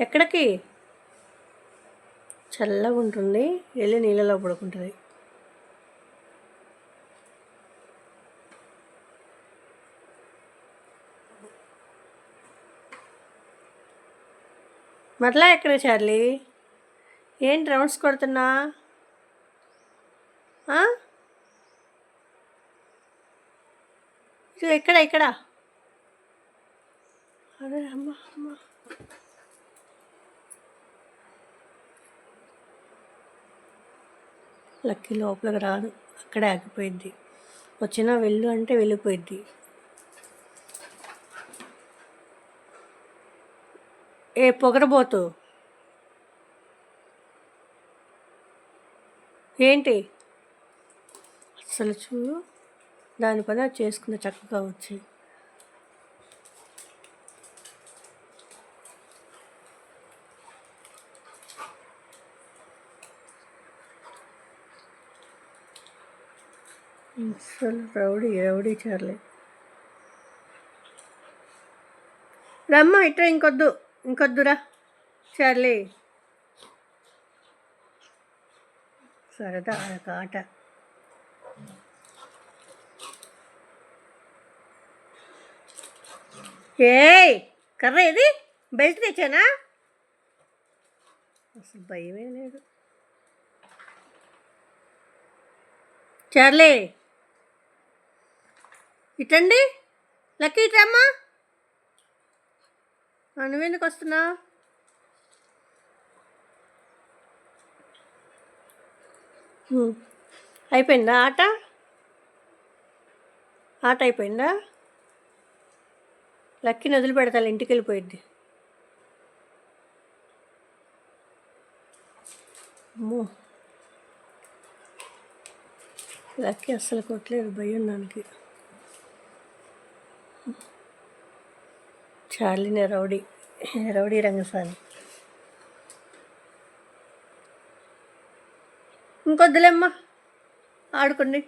ఎక్కడికి? చల్లగా ఉంటుంది వెళ్ళి నీళ్ళలో పడుకుంటుంది. మరలా ఎక్కడ చార్లీ? ఏంటి రౌండ్స్ కొడుతున్నా? ఎక్కడ ఎక్కడ అదే అమ్మ అమ్మ. లక్కీ లోపలికి రాదు. అక్కడే ఆగిపోయింది వచ్చినా వెళ్ళు అంటే వెళ్ళిపోయింది ఏ పొగరబోతు. ఏంటి? అసలు చూడు దాని పని చేసుకున్న చక్కగా వచ్చి. అసలు రౌడీ రౌడీ చార్లే. రమ్మ ఇట్రా ఇంకొద్దు ఇంకొద్దురా చార్లీ. సరదా ఒక ఆట. ఏయ్ కర్ర ఇది? బెల్ట్ తెచ్చానా? అసలు భయమే లేదు. చార్లీ. ఇటండి. లక్కీ ఇటమ్మా. నువ్వెందుకు వస్తున్నావు అయిపోయిందా ఆట? ఆట అయిపోయిందా? లక్కీని వదిలిపెడతాను ఇంటికి వెళ్ళిపోయింది అమ్మో. లక్కీ అస్సలు కొట్టలేదు భయం దానికి. చార్లీనే రౌడీ రౌడీ రంగస్వామి. ఇంకొద్దులేమ్మా ఆడుకోండి.